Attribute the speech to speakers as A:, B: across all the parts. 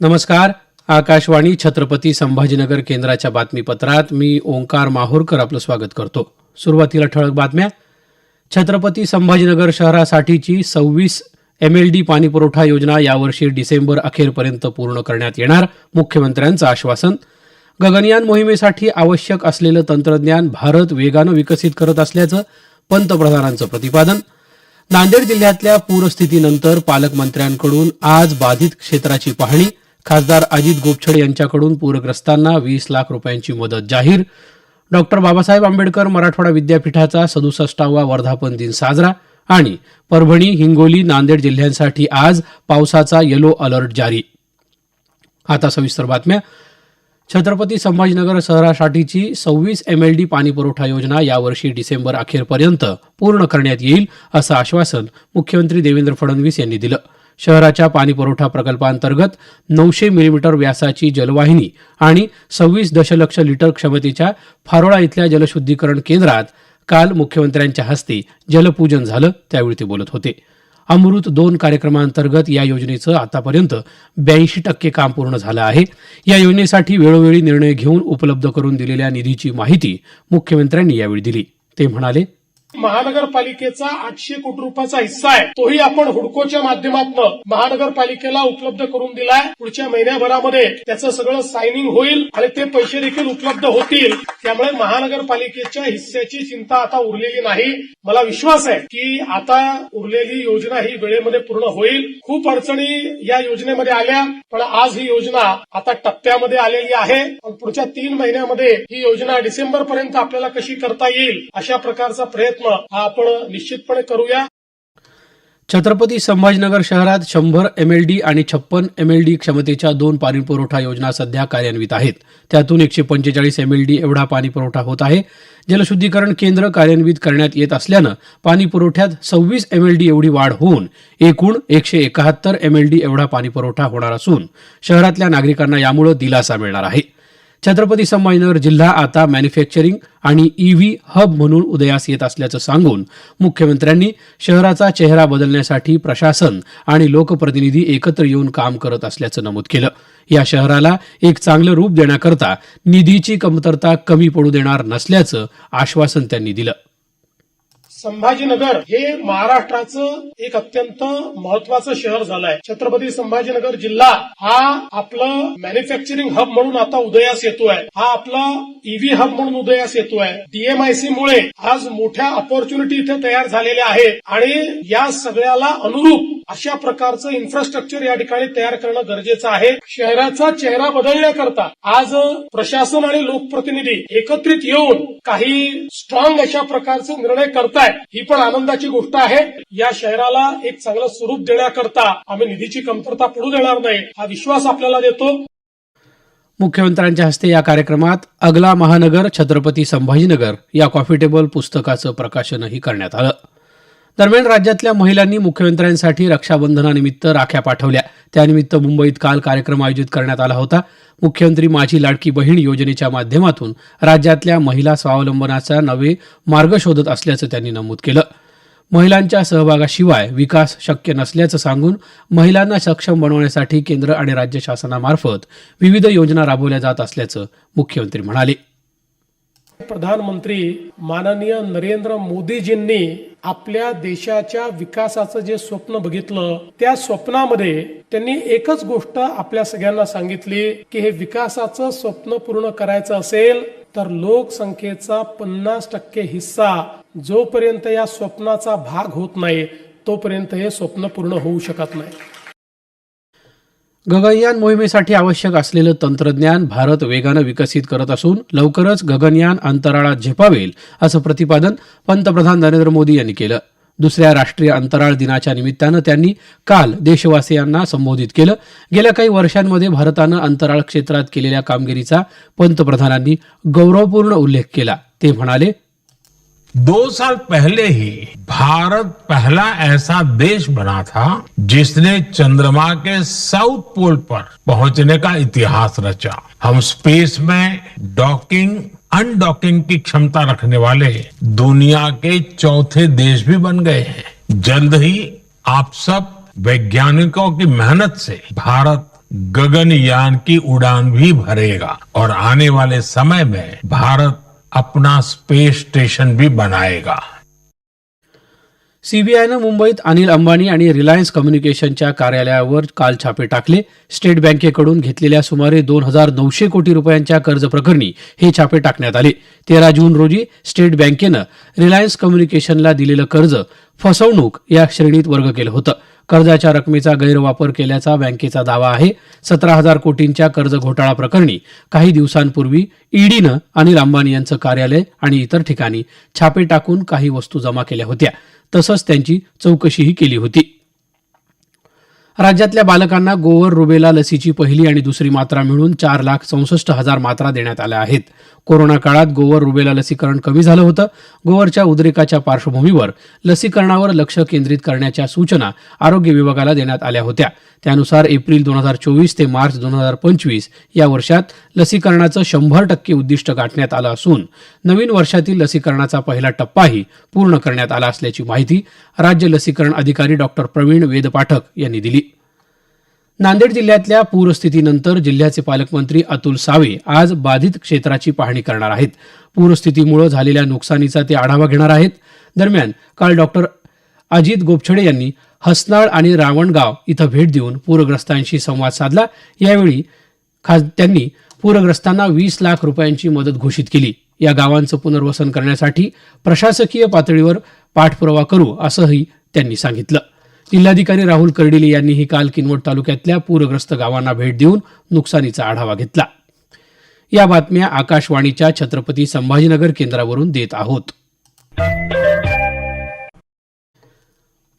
A: नमस्कार. आकाशवाणी छत्रपती संभाजीनगर केंद्राच्या बातमीपत्रात मी ओंकार माहूरकर आपलं स्वागत करतो. सुरुवातीला ठळक बातम्या. छत्रपती संभाजीनगर शहरासाठीची सव्वीस एम एल डी पाणीपुरवठा योजना यावर्षी डिसेंबर अखेरपर्यंत पूर्ण करण्यात येणार मुख्यमंत्र्यांचं आश्वासन. गगनयान मोहिमेसाठी आवश्यक असलेलं तंत्रज्ञान भारत वेगानं विकसित करत असल्याचं पंतप्रधानांचं प्रतिपादन. नांदेड जिल्ह्यातल्या पूरस्थितीनंतर पालकमंत्र्यांकडून आज बाधित क्षेत्राची पाहणी. खासदार अजित गोपछडे यांच्याकडून पूरग्रस्तांना वीस लाख रुपयांची मदत जाहीर. डॉक्टर बाबासाहेब आंबेडकर मराठवाडा विद्यापीठाचा सदुसष्टावा वर्धापन दिन साजरा आणि परभणी हिंगोली नांदेड जिल्ह्यांसाठी आज पावसाचा येलो अलर्ट जारी. आता सविस्तर बातम्या. छत्रपती संभाजीनगर शहरासाठीची सव्वीस एम एल डी पाणीपुरवठा योजना यावर्षी डिसेंबर अखेरपर्यंत पूर्ण करण्यात येईल असं आश्वासन मुख्यमंत्री देवेंद्र फडणवीस यांनी दिलं. शहराच्या पाणीपुरवठा प्रकल्पांतर्गत नऊशे मिलीमीटर व्यासाची जलवाहिनी आणि सव्वीस दशलक्ष लिटर क्षमतेच्या फारोळा इथल्या जलशुद्धीकरण केंद्रात काल मुख्यमंत्र्यांच्या हस्ते जलपूजन झालं त्यावेळी ते बोलत होते. अमृत दोन कार्यक्रमांतर्गत या योजनेचं आतापर्यंत ब्याऐंशी टक्के काम पूर्ण झालं आहे. या योजनेसाठी वेळोवेळी निर्णय घेऊन उपलब्ध करून दिलेल्या निधीची माहिती मुख्यमंत्र्यांनी यावेळी दिली. ते म्हणाले
B: महानगरपालिकेचा आठशे कोटी रुपयाचा हिस्सा आहे. तोही आपण हुडकोच्या माध्यमातून महानगरपालिकेला उपलब्ध करून दिलाय. पुढच्या महिन्याभरामध्ये त्याचं सगळं सायनिंग होईल आणि ते पैसे देखील उपलब्ध होतील. त्यामुळे महानगरपालिकेच्या हिस्स्याची चिंता आता उरलेली नाही. मला विश्वास आहे की आता उरलेली योजना ही वेळेमध्ये पूर्ण होईल. खूप अडचणी या योजनेमध्ये आल्या पण आज ही योजना आता टप्प्यामध्ये आलेली आहे. पण पुढच्या तीन महिन्यामध्ये ही योजना डिसेंबर पर्यंत आपल्याला कशी करता येईल अशा प्रकारचा प्रयत्न हा आपण निश्चितपणे करूया.
A: छत्रपती संभाजीनगर शहरात शंभर एम एल डी आणि छप्पन एम एल डी क्षमतेच्या दोन पाणीपुरवठा योजना सध्या कार्यान्वित आहेत. त्यातून एकशे पंचेचाळीस एम एल डी एवढा होत आहे. जलशुद्धीकरण केंद्र कार्यान्वित करण्यात येत असल्यानं पाणी पुरवठ्यात सव्वीस एम एल डी एवढी वाढ होऊन एकूण एकशे एकाहत्तर एम एल डी एवढा पाणीपुरवठा होणार असून शहरातल्या नागरिकांना यामुळे दिलासा मिळणार आहे. छत्रपती संभाजीनगर जिल्हा आता मॅन्युफॅक्चरिंग आणि ईव्ही हब म्हणून उदयास येत असल्याचं सांगून मुख्यमंत्र्यांनी शहराचा चेहरा बदलण्यासाठी प्रशासन आणि लोकप्रतिनिधी एकत्र येऊन काम करत असल्याचं नमूद केलं. या शहराला एक चांगलं रूप देण्याकरता निधीची कमतरता कमी पडू देणार नसल्याचं आश्वासन त्यांनी दिलं.
B: संभाजीनगर हे महाराष्ट्राचं एक अत्यंत महत्वाचं शहर झालं आहे छत्रपती संभाजीनगर जिल्हा हा आपलं मॅन्युफॅक्चरिंग हब म्हणून आता उदयास येतोय. हा आपला ईव्ही हब म्हणून उदयास येतोय. डीएमआयसी मुळे आज मोठ्या ऑपॉर्च्युनिटी इथे तयार झालेल्या आहेत. आणि या सगळ्याला अनुरूप अशा प्रकारचं इन्फ्रास्ट्रक्चर या ठिकाणी तयार करणं गरजेचं आहे. शहराचा चेहरा बदलण्याकरता आज प्रशासन आणि लोकप्रतिनिधी एकत्रित येऊन काही स्ट्रॉंग अशा प्रकारचे निर्णय करतायत. ही पण आनंदाची गोष्ट आहे. या शहराला एक चांगलं स्वरूप देण्याकरता आम्ही निधीची कमतरता पडू देणार नाही हा विश्वास आपल्याला देतो.
A: मुख्यमंत्र्यांच्या हस्ते या कार्यक्रमात अगला महानगर छत्रपती संभाजीनगर या कॉफी टेबल पुस्तकाचं प्रकाशनही करण्यात आलं. दरम्यान राज्यातल्या महिलांनी मुख्यमंत्र्यांसाठी रक्षाबंधनानिमित्त राख्या पाठवल्या. त्यानिमित्त मुंबईत काल कार्यक्रम आयोजित करण्यात आला होता. मुख्यमंत्री माझी लाडकी बहीण योजनेच्या माध्यमातून राज्यातल्या महिला स्वावलंबनाचा नवे मार्ग शोधत असल्याचं त्यांनी नमूद केलं. महिलांच्या सहभागाशिवाय विकास शक्य नसल्याचं सांगून महिलांना सक्षम बनवण्यासाठी केंद्र आणि राज्य शासनामार्फत विविध योजना राबवल्या जात असल्याचं मुख्यमंत्री म्हणाले.
B: प्रधानमंत्री माननीय नरेंद्र मोदीजींनी आपल्या देशाच्या विकासाचं जे स्वप्न बघितलं त्या स्वप्नामध्ये त्यांनी एकच गोष्ट आपल्या सगळ्यांना सांगितली की हे विकासाचं स्वप्न पूर्ण करायचं असेल तर लोकसंख्येचा पन्नास टक्के हिस्सा जोपर्यंत या स्वप्नाचा भाग होत नाही तोपर्यंत हे स्वप्न पूर्ण होऊ शकत नाही.
A: गगनयान मोहिमेसाठी आवश्यक असलेलं तंत्रज्ञान भारत वेगानं विकसित करत असून लवकरच गगनयान अंतराळात झेपावेल असं प्रतिपादन पंतप्रधान नरेंद्र मोदी यांनी केलं. दुसऱ्या राष्ट्रीय अंतराळ दिनाच्या निमित्तानं त्यांनी काल देशवासियांना संबोधित केलं. गेल्या काही वर्षांमध्ये भारतानं अंतराळ क्षेत्रात केलेल्या कामगिरीचा पंतप्रधानांनी गौरवपूर्ण उल्लेख केला. ते म्हणाले
C: दो साल पहले ही भारत पहला ऐसा देश बना था जिसने चंद्रमा के साउथ पोल पर पहुँचने का इतिहास रचा। हम स्पेस में डॉकिंग अनडॉकिंग की क्षमता रखने वाले दुनिया के चौथे देश भी बन गए हैं। जल्द ही आप सब वैज्ञानिकों की मेहनत से भारत गगनयान की उड़ान भी भरेगा और आने वाले समय में भारत अपना स्पेस स्टेशन भी बनाएगा।
A: सीबीआयनं मुंबईत अनिल अंबानी आणि रिलायन्स कम्युनिकेशनच्या कार्यालयावर काल छापे टाकले. स्टेट बँकेकडून घेतलेल्या सुमारे दोन हजार नऊशे कोटी रुपयांच्या कर्ज प्रकरणी हे छापे टाकण्यात आले. तेरा जून रोजी स्टेट बँकेनं रिलायन्स कम्युनिकेशनला दिलेलं कर्ज फसवणूक या श्रेणीत वर्ग केलं होतं. कर्जाच्या रकमेचा गैरवापर केल्याचा बँकेचा दावा आहे. सतरा हजार कोटींच्या कर्ज घोटाळा प्रकरणी काही दिवसांपूर्वी ईडीनं अनिल अंबानी यांचं कार्यालय आणि इतर ठिकाणी छापे टाकून काही वस्तू जमा केल्या होत्या. तसंच त्यांची चौकशीही केली होती. राज्यातल्या बालकांना गोवर रुबेला लसीची पहिली आणि दुसरी मात्रा मिळून चार लाख चौसष्ट हजार मात्रा देण्यात आल्या आहेत. कोरोना काळात गोवर रुबेला लसीकरण कमी झालं होतं. गोवरच्या उद्रेकाच्या पार्श्वभूमीवर लसीकरणावर लक्ष केंद्रित करण्याच्या सूचना आरोग्य विभागाला देण्यात आल्या होत्या. त्यानुसार एप्रिल दोन हजार चोवीस ते मार्च दोन हजार पंचवीस या वर्षात लसीकरणाचं शंभर टक्के उद्दिष्ट गाठण्यात आलं असून नवीन वर्षातील लसीकरणाचा पहिला टप्पाही पूर्ण करण्यात आला असल्याची माहिती राज्य लसीकरण अधिकारी डॉक्टर प्रवीण वेदपाठक यांनी दिली. नांदेड जिल्ह्यातल्या पूरस्थितीनंतर जिल्ह्याचे पालकमंत्री अतुल सावे आज बाधित क्षेत्राची पाहणी करणार आहेत. पूरस्थितीमुळे झालेल्या नुकसानीचा ते आढावा घेणार आहेत. दरम्यान काल डॉक्टर अजित गोपछडे यांनी हसनाळ आणि रावणगाव इथं भेट देऊन पूरग्रस्तांशी संवाद साधला. यावेळी खास त्यांनी पूरग्रस्तांना वीस लाख रुपयांची मदत घोषित केली. या गावांचं पुनर्वसन करण्यासाठी प्रशासकीय पातळीवर पाठपुरावा करू असंही त्यांनी सांगितलं. जिल्हाधिकारी राहुल कर्डिले यांनीही काल किनवट तालुक्यातल्या पूरग्रस्त गावांना भेट देऊन नुकसानीचा आढावा घेतला. या बातम्या आकाशवाणीच्या छत्रपती संभाजीनगर केंद्रावरून देत आहोत.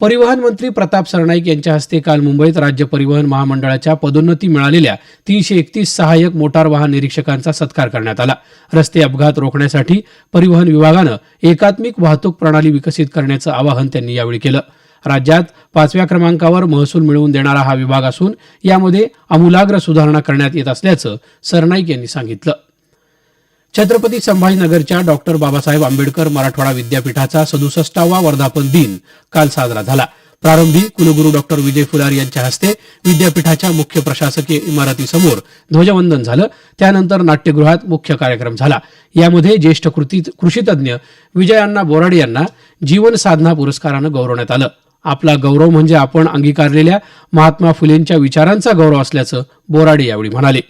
A: परिवहन मंत्री प्रताप सरनाईक यांच्या हस्ते काल मुंबईत राज्य परिवहन महामंडळाच्या पदोन्नती मिळालेल्या तीनशे एकतीस सहाय्यक मोटार वाहन निरीक्षकांचा सत्कार करण्यात आला. रस्ते अपघात रोखण्यासाठी परिवहन विभागानं एकात्मिक वाहतूक प्रणाली विकसित करण्याचं आवाहन त्यांनी यावेळी केलं. राज्यात पाचव्या क्रमांकावर महसूल मिळवून देणारा हा विभाग असून यामध्ये आमूलाग्र सुधारणा करण्यात येत असल्याचं सरनाईक यांनी सांगितलं. छत्रपती संभाजीनगरच्या डॉक्टर बाबासाहेब आंबेडकर मराठवाडा विद्यापीठाचा सदुसष्टावा वर्धापन दिन काल साजरा झाला. प्रारंभी कुलगुरू डॉक्टर विजय फुलार यांच्या हस्ते विद्यापीठाच्या मुख्य प्रशासकीय इमारतीसमोर ध्वजवंदन झालं. त्यानंतर नाट्यगृहात मुख्य कार्यक्रम झाला. यामध्ये ज्येष्ठ कृती कृषीतज्ञ विजयांना बोराडे यांना जीवन साधना पुरस्कारानं गौरवण्यात आलं. आपला गौरव म्हणजे आपण अंगीकारलेल्या महात्मा फुलेंच्या विचारांचा गौरव असल्याचं बोराडे यावेळी म्हणाले.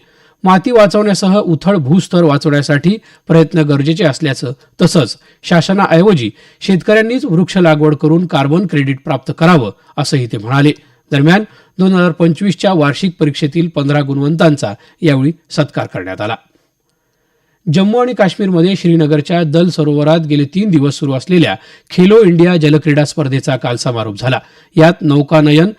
A: माती वाचवण्यासह उथळ भूस्तर वाचवण्यासाठी प्रयत्न गरजेचे असल्याचं तसंच शासनाऐवजी शेतकऱ्यांनीच वृक्ष लागवड करून कार्बन क्रेडिट प्राप्त करावं असंही ते म्हणाले. दरम्यान दोन हजार पंचवीसच्या वार्षिक परीक्षेतील पंधरा गुणवंतांचा यावेळी सत्कार करण्यात आला. जम्मू आणि काश्मीरमध्ये श्रीनगरच्या दल सरोवरात गेले तीन दिवस सुरू असलेल्या खेलो इंडिया जलक्रीडा स्पर्धेचा काल समारोप झाला. यात नौकानयन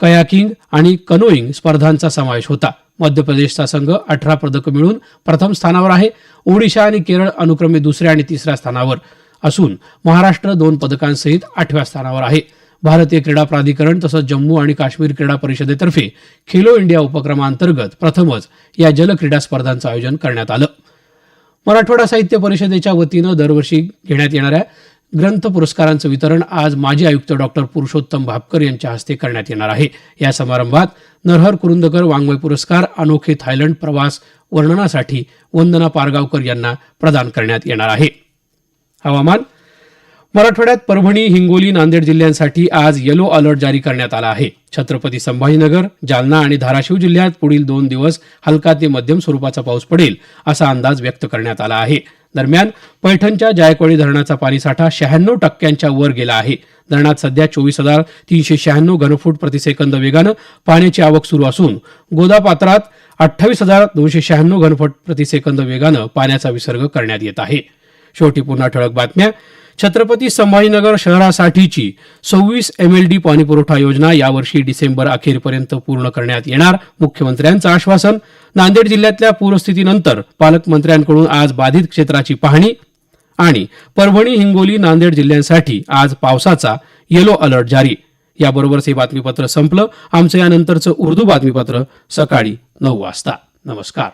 A: कयाकिंग आणि कनोईंग स्पर्धांचा समावेश होता. मध्य प्रदेशचा संघ अठरा पदकं मिळून प्रथम स्थानावर आहे. ओडिशा आणि केरळ अनुक्रमे दुसऱ्या आणि तिसऱ्या स्थानावर असून महाराष्ट्र दोन पदकांसहित आठव्या स्थानावर आहे. भारतीय क्रीडा प्राधिकरण तसंच जम्मू आणि काश्मीर क्रीडा परिषदेतर्फे खेलो इंडिया उपक्रमांतर्गत प्रथमच या जलक्रीडा स्पर्धांचं आयोजन करण्यात आलं. मराठवाडा साहित्य परिषदेच्या वतीनं दरवर्षी घेण्यात येणाऱ्या ग्रंथ पुरस्कारांचं वितरण आज माजी आयुक्त डॉक्टर पुरुषोत्तम भापकर यांच्या हस्ते करण्यात येणार आहे. या समारंभात नरहर कुरुंदकर वाङ्मय पुरस्कार अनोखे थायलंड प्रवास वर्णनासाठी वंदना पारगावकर यांना प्रदान करण्यात येणार आहे. हवामान. मराठवाड्यात परभणी हिंगोली नांदेड जिल्ह्यांसाठी आज येलो अलर्ट जारी करण्यात आला आहे. छत्रपती संभाजीनगर जालना आणि धाराशिव जिल्ह्यात पुढील दोन दिवस हलका ते मध्यम स्वरूपाचा पाऊस पडेल असा अंदाज व्यक्त करण्यात आला आहे. दरम्यान पैठणच्या जायकवाडी धरणाचा पाणीसाठा शहाण्णव टक्क्यांच्या वर गेला आहे. धरणात सध्या चोवीस हजार तीनशे शहाण्णव घनफूट प्रतिसेकंद वेगानं पाण्याची आवक सुरू असून गोदापात्रात अठ्ठावीस हजार दोनशे शहाण्णव घनफूट प्रतिसेकंद वेगानं पाण्याचा विसर्ग करण्यात येत आहे. शेवटी पुन्हा ठळक बातम्या. छत्रपती संभाजीनगर शहरासाठीची सव्वीस एम एल डी पाणीपुरवठा योजना यावर्षी डिसेंबर अखेरपर्यंत पूर्ण करण्यात येणार. मुख्यमंत्र्यांचं आश्वासन नांदेड जिल्ह्यातल्या पूरस्थितीनंतर पालकमंत्र्यांकडून आज बाधित क्षेत्राची पाहणी आणि परभणी हिंगोली नांदेड जिल्ह्यांसाठी आज पावसाचा येलो अलर्ट जारी. याबरोबरच हे बातमीपत्र संपलं. आमचं यानंतरचं उर्दू बातमीपत्र सकाळी नऊ वाजता. नमस्कार.